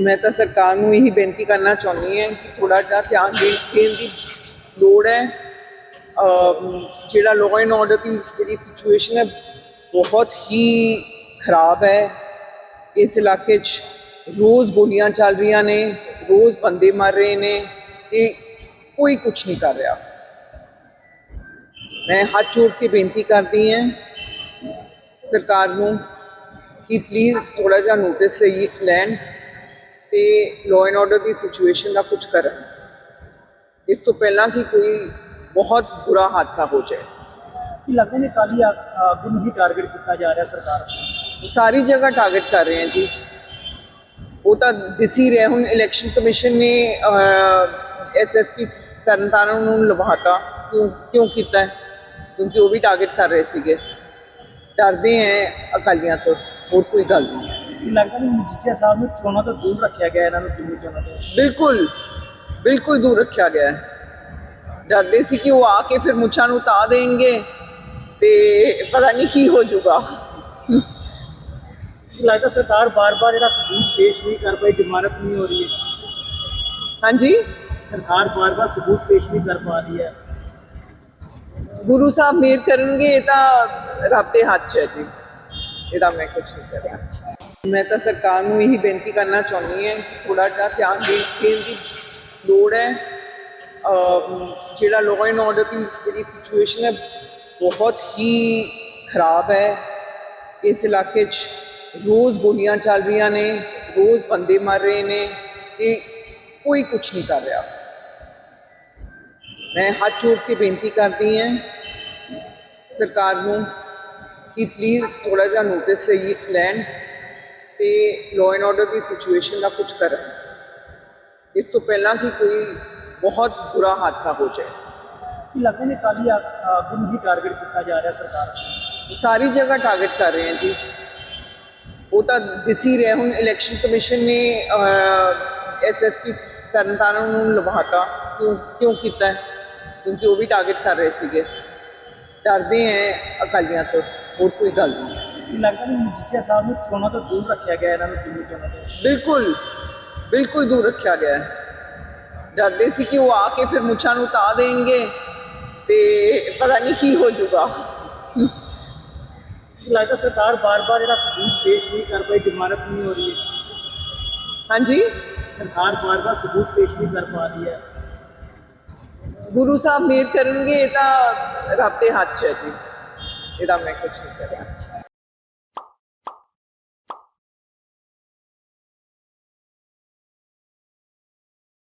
ਮੈਂ ਤਾਂ ਸਰਕਾਰ ਨੂੰ ਇਹੀ ਬੇਨਤੀ ਕਰਨਾ ਚਾਹੁੰਦੀ ਹਾਂ ਕਿ ਥੋੜਾ ਜਿਹਾ ਧਿਆਨ ਦੇ ਦੇਣ ਦੀ ਲੋੜ ਹੈ ਅਮ ਜਿਹੜਾ ਲਾਅ ਐਂਡ ਆਰਡਰ ਦੀ ਜਿਹੜੀ ਸਿਚੁਏਸ਼ਨ ਹੈ ਬਹੁਤ ਹੀ ਖਰਾਬ ਹੈ ਇਸ ਇਲਾਕੇ 'ਚ ਰੋਜ਼ ਗੋਲੀਆਂ ਚੱਲ ਰਹੀਆਂ ਨੇ ਰੋਜ਼ ਬੰਦੇ ਮਰ ਰਹੇ ਨੇ ਤੇ ਕੋਈ ਕੁਝ ਨਹੀਂ ਕਰ ਰਿਹਾ ਮੈਂ ਹੱਥ ਜੋੜ ਕੇ ਬੇਨਤੀ ਕਰਦੀ ਹਾਂ ਸਰਕਾਰ ਨੂੰ ਕਿ ਪਲੀਜ਼ ਥੋੜਾ ਜਿਹਾ ਨੋਟਿਸ ਲਈ ਲੈਣ ਤੇ ਲਾਅ ਐਂਡ ਆਰਡਰ ਦੀ ਸਿਚੁਏਸ਼ਨ ਦਾ ਕੁਝ ਕਰਨ। ਇਸ ਤੋਂ ਪਹਿਲਾਂ ਕਿ ਕੋਈ ਬਹੁਤ ਬੁਰਾ ਹਾਦਸਾ ਹੋ ਜਾਏ। ਕਿ ਲੱਗਦਾ ਨਹੀਂ ਕਾਲੀ ਆਗੂ ਨੂੰ ਹੀ ਟਾਰਗੇਟ ਕੀਤਾ ਜਾ ਰਿਹਾ ਸਰਕਾਰ। ਸਾਰੀ ਜਗ੍ਹਾ ਟਾਰਗੇਟ ਕਰ ਰਹੇ ਹਨ ਜੀ। ਉਹ ਤਾਂ ਦਿਸ ਹੀ ਰਿਹਾ ਹੁਣ ਇਲੈਕਸ਼ਨ ਕਮਿਸ਼ਨ ਨੇ ਐਸਐਸਪੀ ਤਰਨਤਾਰਨ ਨੂੰ ਲਵਾਤਾ। ਕਿਉਂ ਕਿਉਂ ਕੀਤਾ? ਕਿਉਂਕਿ ਉਹ ਵੀ ਟਾਰਗੇਟ ਕਰ ਰਹੇ ਸੀਗੇ। ਡਰਦੇ ਹੈ ਅਕਾਲੀਆਂ ਤੋਂ ਹੋਰ ਕੋਈ ਗੱਲ ਨਹੀਂ। ਲੱਗਦਾ ਨਹੀਂ ਮਜੀਠੀਆ ਸਾਹਿਬ ਨੂੰ ਚੋਣਾਂ ਤੋਂ ਦੂਰ ਰੱਖਿਆ ਗਿਆ ਇਹਨਾਂ ਨੂੰ ਜਿੰਨੀ ਚੋਣਾਂ ਤੋਂ ਬਿਲਕੁਲ ਬਿਲਕੁਲ ਦੂਰ ਰੱਖਿਆ ਗਿਆ ਹੈ ਡਰਦੇ ਸੀ ਕਿ ਉਹ ਆ ਕੇ ਫਿਰ ਮੁੱਛਾਂ ਨੂੰ ਉਤਾਰ ਦੇਣਗੇ ਤੇ ਪਤਾ ਨਹੀਂ ਕੀ ਹੋ ਜਾਊਗਾ ਕਿ ਲੱਗਦਾ ਸਰਕਾਰ ਬਾਰ-ਬਾਰ ਜਿਹੜਾ ਸਬੂਤ ਪੇਸ਼ ਨਹੀਂ ਕਰ ਪਾਈ ਜ਼ਮਾਨਤ ਨਹੀਂ ਹੋ ਰਹੀ ਹੈ ਹਾਂਜੀ ਸਰਕਾਰ ਬਾਰ-ਬਾਰ ਸਬੂਤ ਪੇਸ਼ ਨਹੀਂ ਕਰ ਪਾ ਰਹੀ ਹੈ ਗੁਰੂ ਸਾਹਿਬ ਮਿਹਰ ਕਰਨਗੇ ਇਹ ਤਾਂ ਰੱਬ ਦੇ ਹੱਥ 'ਚ ਹੈ ਜੀ ਇਹਦਾ ਮੈਂ ਕੁਝ ਨਹੀਂ ਕਰ ਸਕਦੀ ਮੈਂ ਤਾਂ ਸਰਕਾਰ ਨੂੰ ਇਹੀ ਬੇਨਤੀ ਕਰਨਾ ਚਾਹੁੰਦੀ ਹਾਂ ਕਿ ਥੋੜਾ ਜਿਹਾ ਧਿਆਨ ਦੇ ਦੇਣ ਦੀ ਲੋੜ ਹੈ ਅਮ ਜਿਹੜਾ ਲਾਅ ਐਂਡ ਆਰਡਰ ਦੀ ਜਿਹੜੀ ਸਿਚੁਏਸ਼ਨ ਹੈ ਬਹੁਤ ਹੀ ਖਰਾਬ ਹੈ ਇਸ ਇਲਾਕੇ 'ਚ ਰੋਜ਼ ਗੋਲੀਆਂ ਚੱਲ ਰਹੀਆਂ ਨੇ ਰੋਜ਼ ਬੰਦੇ ਮਰ ਰਹੇ ਨੇ ਤੇ ਕੋਈ ਕੁਝ ਨਹੀਂ ਕਰ ਰਿਹਾ ਮੈਂ ਹੱਥ ਜੋੜ ਕੇ ਬੇਨਤੀ ਕਰਦੀ ਹਾਂ ਸਰਕਾਰ ਨੂੰ ਕਿ ਪਲੀਜ਼ ਥੋੜਾ ਜਿਹਾ ਨੋਟਿਸ ਲਈ ਲੈਣ ਤੇ ਲਾਅ ਐਂਡ ਆਰਡਰ ਦੀ ਸਿਚੁਏਸ਼ਨ ਦਾ ਕੁਝ ਕਰਨ ਇਸ ਤੋਂ ਪਹਿਲਾਂ ਕਿ ਕੋਈ ਬਹੁਤ ਬੁਰਾ ਹਾਦਸਾ ਹੋ ਜਾਏ ਕਿ ਲੱਗਦਾ ਨਹੀਂ ਕਾਲੀ ਆਗੂ ਨੂੰ ਹੀ ਟਾਰਗੇਟ ਕੀਤਾ ਜਾ ਰਿਹਾ ਸਰਕਾਰ ਵੱਲੋਂ। ਸਾਰੀ ਜਗ੍ਹਾ ਟਾਰਗੇਟ ਕਰ ਰਹੇ ਹਨ ਜੀ ਉਹ ਤਾਂ ਦਿਸ ਹੀ ਰਿਹਾ ਹੁਣ ਇਲੈਕਸ਼ਨ ਕਮਿਸ਼ਨ ਨੇ ਐਸਐਸਪੀ ਤਰਨਤਾਰਨ ਨੂੰ ਲਵਾਤਾ ਕਿਉਂ ਕਿਉਂ ਕੀਤਾ ਹੈ? ਕਿਉਂਕਿ ਉਹ ਵੀ ਟਾਰਗੇਟ ਕਰ ਰਹੇ ਸੀਗੇ ਡਰਦੇ ਹੈ ਅਕਾਲੀਆਂ ਤੋਂ ਹੋਰ ਕੋਈ ਗੱਲ ਨਹੀਂ ਹੈ ਕਿ ਲੱਗਦਾ ਨਹੀਂ ਮਜੀਠੀਆ ਸਾਹਿਬ ਨੂੰ ਚੋਣਾਂ ਤੋਂ ਦੂਰ ਰੱਖਿਆ ਗਿਆ ਇਹਨਾਂ ਨੂੰ ਜਿੰਨੀ ਚੋਣਾਂ ਤੋਂ ਬਿਲਕੁਲ ਬਿਲਕੁਲ ਦੂਰ ਰੱਖਿਆ ਗਿਆ ਹੈ ਡਰਦੇ ਸੀ ਕਿ ਉਹ ਆ ਕੇ ਫਿਰ ਮੁੱਛਾਂ ਨੂੰ ਉਤਾਰ ਦੇਣਗੇ ਤੇ ਪਤਾ ਨਹੀਂ ਕੀ ਹੋ ਜਾਊਗਾ ਕਿ ਲੱਗਦਾ ਸਰਕਾਰ ਬਾਰ-ਬਾਰ ਜਿਹੜਾ ਸਬੂਤ ਪੇਸ਼ ਨਹੀਂ ਕਰ ਪਾਈ ਜ਼ਮਾਨਤ ਨਹੀਂ ਹੋ ਰਹੀ ਹੈ ਹਾਂਜੀ ਸਰਕਾਰ ਬਾਰ-ਬਾਰ ਸਬੂਤ ਪੇਸ਼ ਨਹੀਂ ਕਰ ਪਾ ਰਹੀ ਹੈ ਗੁਰੂ ਸਾਹਿਬ ਮਿਹਰ ਕਰਨਗੇ ਇਹ ਤਾਂ ਰੱਬ ਦੇ ਹੱਥ 'ਚ ਹੈ ਜੀ ਇਹਦਾ ਮੈਂ ਕੁਝ ਨਹੀਂ ਕਰ ਸਕਦੀ